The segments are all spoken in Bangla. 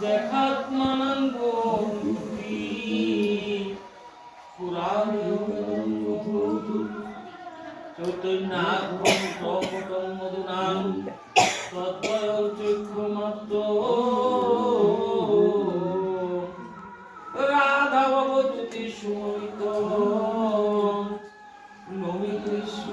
দেখাত মানান গৌরী পুরাণ চৈতন্যাত্মন প্রকটন মধুনাম তদ্বয় চক্ষুমাত্র রাধা ভবজ্যোতি সুমিত নমি কৃষ্ণ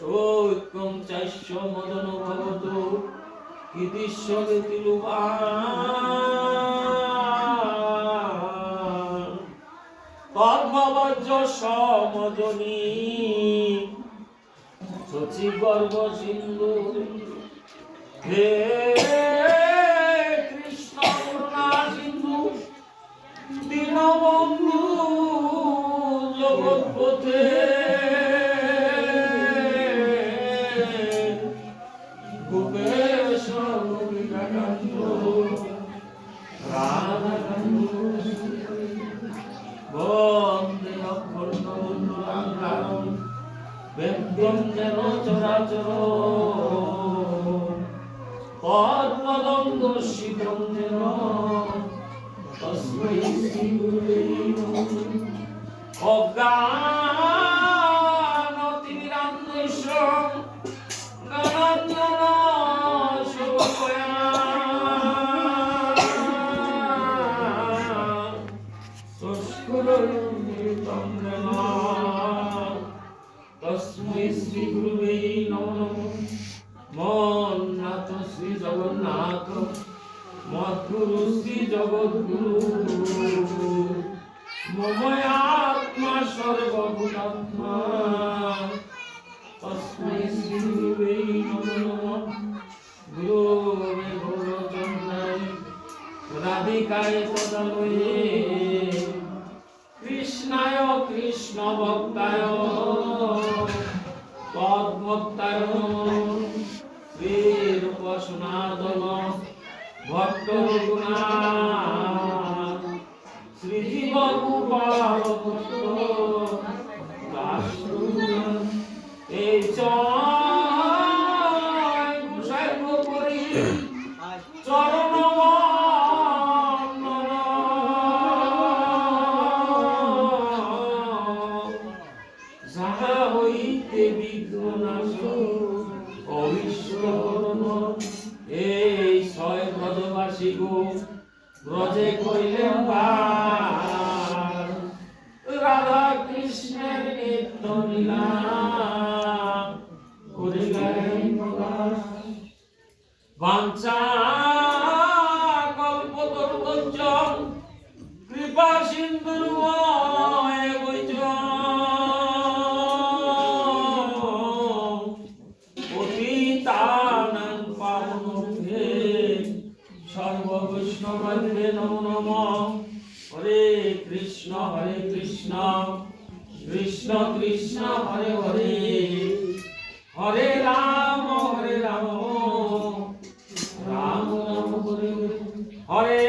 সৈক্যম চাইশ্য মদন ভবত কৃতিশ্য গতিলুবা সমজনী শচী গর্ব সিন্ধু। হে কৃষ্ণ করুণা সিন্ধু। দীনবন্ধু জগৎপথে চরাচর পদ্মদঙ্গ শীতম যেন তস্মৈ শ্রী গুরুবে অজ্ঞান তিমিরান্ধস্য গণাঞ্জন তস্মৈ শ্রী গুরুবে নমো নমো। মন্নাথ শ্রী জগন্নাথ মদ্গুরু শ্রী জগদ্গুরু। মময়াত্মা সর্বভূতাত্মা। তস্মৈ শ্রী গুরুবে নমো নমো। গুরুবে গৌরচন্দ্রায় রাধিকায় পদালয়ে কৃষ্ণায় কৃষ্ণ ভক্তায় পদ্মক্তায় শ্রীরূপ সনাতন ভক্ত রঘুনাথ শ্রীজীব গোপাল এই ছয় ব্রজবাসী গো ব্রজে কইলেন রাধা কৃষ্ণের নিত্য লীলা করে গায়েন প্রকাশ বাঞ্ছা কল্পতরুঞ্চ কৃপা সিন্ধুর তানং পাবনভে সর্ববৈষ্ণবে নমো নম। হরে কৃষ্ণ হরে কৃষ্ণ কৃষ্ণ কৃষ্ণ, হরে হরে। হরে রাম হরে রাম রাম রাম হরে হরে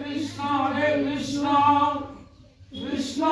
কৃষ্ণ হরে কৃষ্ণ কৃষ্ণ